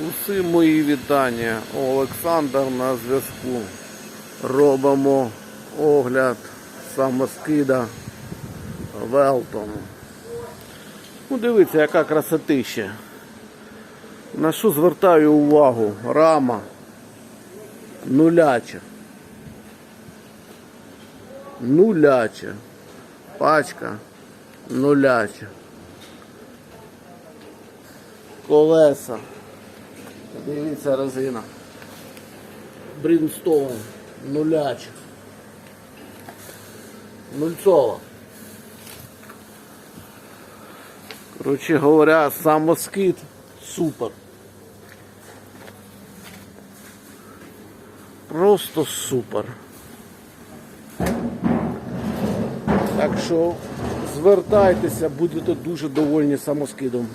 Усі мої вітання. Олександр на зв'язку. Робимо огляд самоскида Велтон. Ну, дивіться, яка красотища. На що звертаю увагу? Рама нуляча. Нуляча. Пачка нуляча. Колеса. Дивіться резина. Брінстоун. Нуляча. Нульцова. Коротше говоря, самоскид супер. Просто супер. Так що звертайтеся, будете дуже довольні самоскидом.